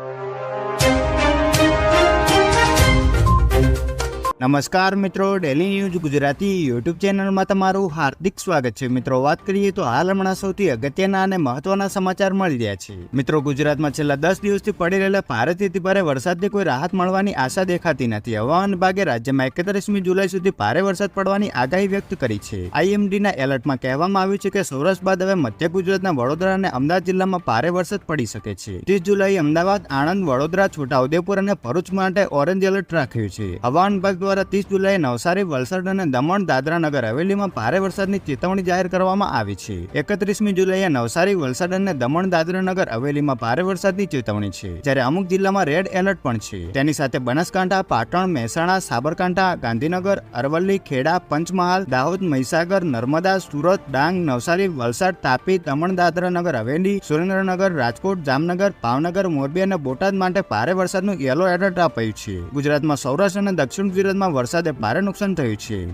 you. નમસ્કાર મિત્રો daily news Gujarati YouTube ચેનલમાં તમારું હાર્દિક સ્વાગત છે. મિત્રો, વાત કરીએ તો હાલ હમણાં સૌથી અગત્યના અને મહત્વના સમાચાર મળી રહ્યા છે. મિત્રો, ગુજરાતમાં છેલ્લા દસ દિવસથી પડી રહેલા ભારેથી ભારે વરસાદની કોઈ રાહત મળવાની આશા દેખાતી નથી. હવામાન વિભાગે રાજ્યમાં એકત્રીસમી જુલાઈ સુધી ભારે વરસાદ પડવાની આગાહી વ્યક્ત કરી છે. આઈએમડીના એલર્ટમાં કહેવામાં આવ્યું છે કે સૌરાષ્ટ્ર બાદ હવે મધ્ય ગુજરાતના વડોદરા અને અમદાવાદ જિલ્લામાં ભારે વરસાદ પડી શકે છે. ત્રીસ જુલાઈ અમદાવાદ, આણંદ, વડોદરા છોટાઉદેપુર અને ભરૂચ માટે ઓરેન્જ એલર્ટ રાખ્યું છે. હવામાન વિભાગ દ્વારા ત્રીસ જુલાઈએ નવસારી, વલસાડ અને દમણ દાદરા નગર હવેલીમાં ભારે વરસાદની ચેતવણી જાહેર કરવામાં આવી છે. એકત્રીસમી જુલાઈએ નવસારી, વલસાડ અને દમણ દાદરા નગર હવેલીમાં ભારે વરસાદની ચેતવણી છે, જ્યારે અમુક જિલ્લામાં રેડ એલર્ટ પણ છે. તેની સાથે બનાસકાંઠા, પાટણ, મહેસાણા, સાબરકાંઠા, ગાંધીનગર, અરવલ્લી, ખેડા, પંચમહાલ, દાહોદ, મહીસાગર, નર્મદા, સુરત, ડાંગ, નવસારી, વલસાડ, તાપી, દમણ દાદરા નગર હવેલી, સુરેન્દ્રનગર, રાજકોટ, જામનગર, ભાવનગર, મોરબી અને બોટાદ માટે ભારે વરસાદનું યલો એલર્ટ અપાયું છે. ગુજરાતમાં સૌરાષ્ટ્ર અને દક્ષિણ ગુજરાતમાં વરસાદે ભારે નુકસાન થયું છે.